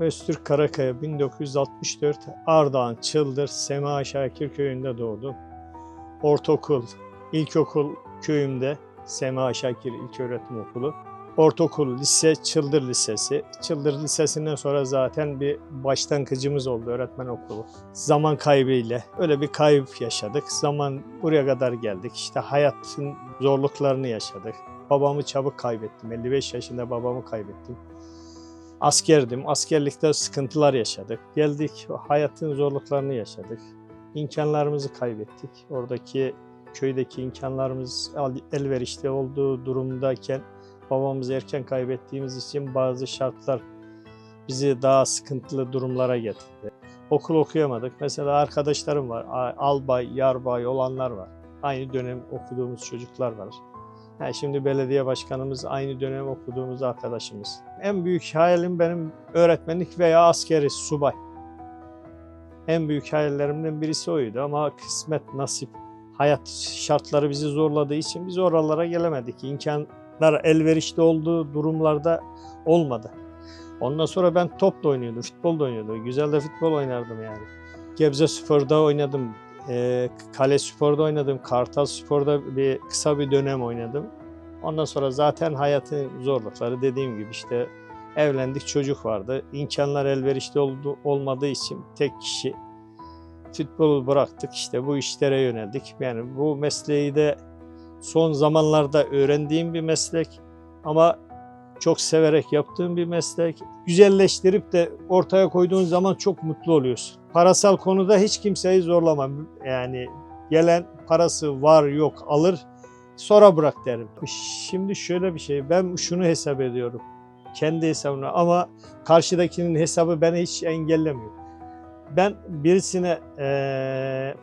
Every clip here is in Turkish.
Öztürk Karakaya 1964 Ardahan Çıldır Sema Şakir köyünde doğdum. Ortaokul, ilkokul köyümde Sema Şakir İlköğretim Okulu. Ortaokul, lise Çıldır Lisesi. Çıldır Lisesi'nden sonra zaten bir başlangıcımız oldu öğretmen okulu. Zaman kaybıyla öyle bir kayıp yaşadık. Zaman buraya kadar geldik. İşte hayatın zorluklarını yaşadık. Babamı çabuk kaybettim. 55 yaşında babamı kaybettim. Askerdim. Askerlikte sıkıntılar yaşadık. Geldik hayatın zorluklarını yaşadık. İmkanlarımızı kaybettik. Oradaki köydeki imkanlarımız elverişli olduğu durumdayken babamızı erken kaybettiğimiz için bazı şartlar bizi daha sıkıntılı durumlara getirdi. Okul okuyamadık. Mesela arkadaşlarım var. Albay, yarbay olanlar var. Aynı dönem okuduğumuz çocuklar var. Şimdi belediye başkanımız aynı dönem okuduğumuz arkadaşımız. En büyük hayalim benim öğretmenlik veya askeri subay. En büyük hayallerimden birisi oydu ama kısmet, nasip, hayat şartları bizi zorladığı için biz oralara gelemedik. İmkanlar elverişli olduğu durumlarda olmadı. Ondan sonra ben top da oynuyordum, futbol da oynuyordum. Güzel de futbol oynardım yani. Gebze Spor'da oynadım, e, Kale Spor'da oynadım, Kartal Spor'da bir kısa bir dönem oynadım. Ondan sonra zaten hayatın zorlukları dediğim gibi işte evlendik, çocuk vardı. İmkanlar elverişli oldu, olmadığı için tek kişi futbolu bıraktık işte bu işlere yöneldik. Yani bu mesleği de son zamanlarda öğrendiğim bir meslek ama çok severek yaptığım bir meslek. Güzelleştirip de ortaya koyduğun zaman çok mutlu oluyorsun. Parasal konuda hiç kimseyi zorlamam. Yani gelen parası var yok alır sonra bırak derim. Şimdi şöyle bir şey ben şunu hesap ediyorum. Kendi hesabına ama karşıdakinin hesabı beni hiç engellemiyor. Ben birisine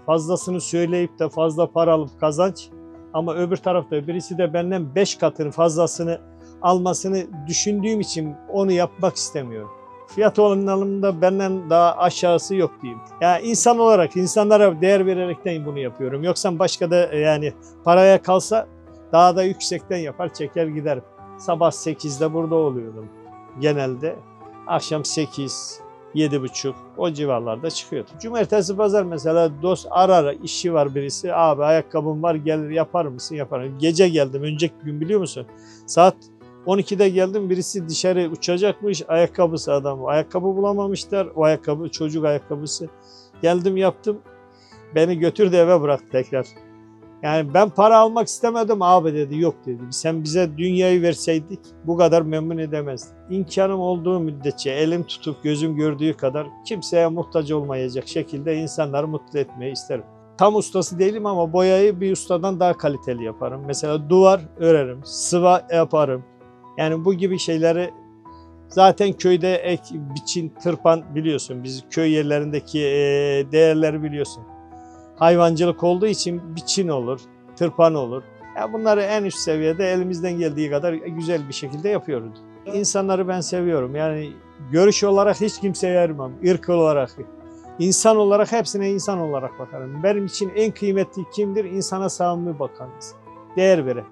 fazlasını söyleyip de fazla para alıp kazanç ama öbür tarafta birisi de benden 5 katını fazlasını almasını düşündüğüm için onu yapmak istemiyorum. Fiyat oranlarında benden daha aşağısı yok diyeyim. Ya insan olarak insanlara değer vererekten bunu yapıyorum. Yoksa başka da e, yani paraya kalsa daha da yüksekten yapar çeker giderim. Sabah 8'de burada oluyordum genelde. Akşam 8, yedi buçuk o civarlarda çıkıyordu. Cumartesi pazar mesela dost arar işi var birisi abi ayakkabım var gelir yapar mısın yaparım. Gece geldim önceki gün biliyor musun? Saat 12'de geldim birisi dışarı uçacakmış ayakkabısı adam. Ayakkabı bulamamışlar o ayakkabı çocuk ayakkabısı. Geldim yaptım beni götürdü eve bıraktı tekrar. Yani ben para almak istemedim abi dedi yok dedi. Sen bize dünyayı verseydik bu kadar memnun edemezdik. İmkanım olduğu müddetçe elim tutup gözüm gördüğü kadar kimseye muhtaç olmayacak şekilde insanları mutlu etmeyi isterim. Tam ustası değilim ama boyayı bir ustadan daha kaliteli yaparım. Mesela duvar örerim, sıva yaparım. Yani bu gibi şeyleri zaten köyde ek, biçin, tırpan biliyorsun. Biz köy yerlerindeki eee, değerleri biliyorsun hayvancılık olduğu için biçin olur, tırpan olur. Ya bunları en üst seviyede elimizden geldiği kadar güzel bir şekilde yapıyoruz. İnsanları ben seviyorum. Yani görüş olarak hiç kimseye ayırmam. ırk olarak, insan olarak hepsine insan olarak bakarım. Benim için en kıymetli kimdir? İnsana samimi bakanız. Değer veren.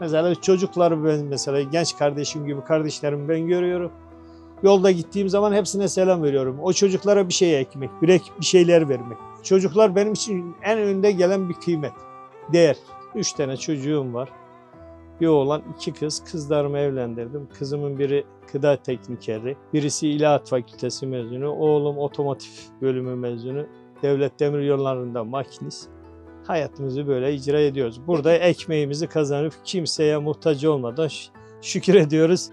Mesela çocukları ben mesela genç kardeşim gibi kardeşlerimi ben görüyorum. Yolda gittiğim zaman hepsine selam veriyorum. O çocuklara bir şey ekmek, bir, ek- bir şeyler vermek. Çocuklar benim için en önde gelen bir kıymet, değer. Üç tane çocuğum var. Bir oğlan, iki kız. Kızlarımı evlendirdim. Kızımın biri gıda teknikeri, birisi İlahi Fakültesi mezunu, oğlum otomotiv bölümü mezunu. Devlet Demir Yolları'nda makinist. Hayatımızı böyle icra ediyoruz. Burada ekmeğimizi kazanıp kimseye muhtaç olmadan şükür ediyoruz.